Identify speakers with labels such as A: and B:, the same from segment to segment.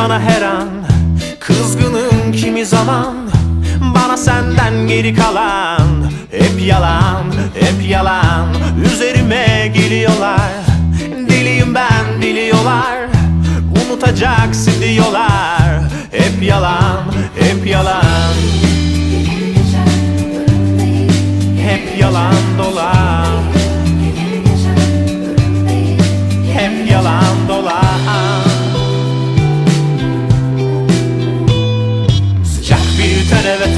A: sana her an. Kızgınım kimi zaman Bana senden geri kalan. Hep yalan, hep yalan Üzerime geliyorlar. Deliyim ben biliyorlar Unutacaksın diyorlar. Hep yalan, hep yalan.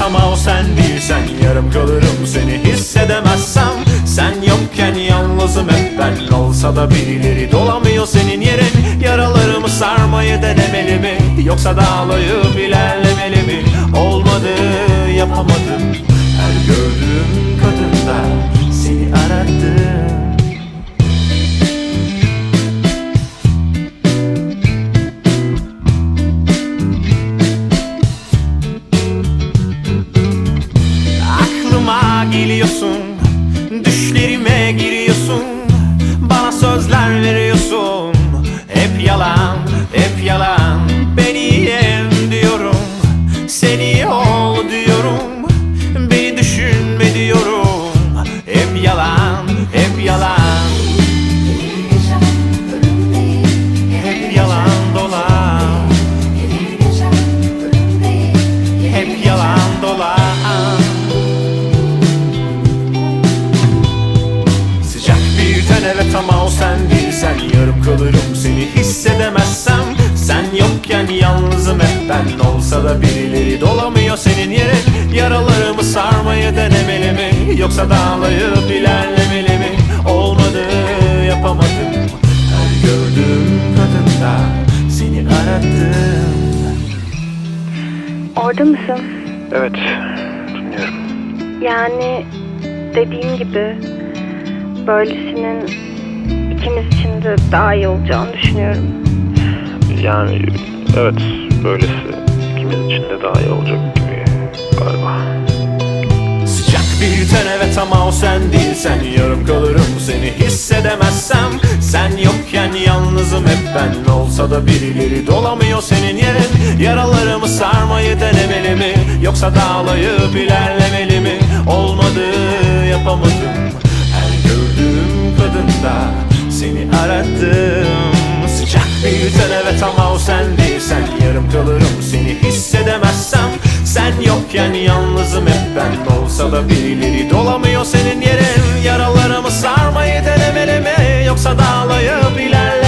A: Ama o sen değilsen Yarım kalırım seni hissedemezsem. Sen yokken yalnızım hep ben Olsa da birileri dolamıyor senin yerin. Yaralarımı sarmayı denemeli mi Yoksa dağlayıp ilerlemeli mi? Olmadı yapamadım. Her gördüğüm Aklıma geliyorsun Düşlerime giriyorsun Bana sözler veriyorsun. Hep yalan, hep yalan ben Olsa da birileri dolamıyor senin yerin Yaralarımı sarmayı denemeli mi Yoksa dağlayıp ilerlemeli mi Olmadı yapamadım Her gördüğüm kadında seni aradım
B: Orada mısın?
C: Evet, dinliyorum.
B: Yani dediğim gibi böylesinin ikimiz için de daha iyi olacağını düşünüyorum.
C: Yani evet, böylesi ikimiz için de daha iyi olacak gibi galiba.
A: Sıcak bir ten evet ama o sen değilsen Yarım kalırım seni hissedemezsem. Sen yokken yalnızım hep ben Olsa da birileri dolamıyor senin yerin. Yaralarımı sarmayı denemeli mi? Yoksa dağlayıp ilerlemeli mi? Olmadı yapamadım. Her gördüğüm kadında seni aradım. Sıcak bir ten evet ama o sen değilsen Yarım kalırım. Seni hissedemezsem Sen yokken yalnızım hep ben. Olsa da birileri dolamıyor senin yerin. Yaralarımı sarmayı denemeli mi Yoksa dağlayıp ilerlemeli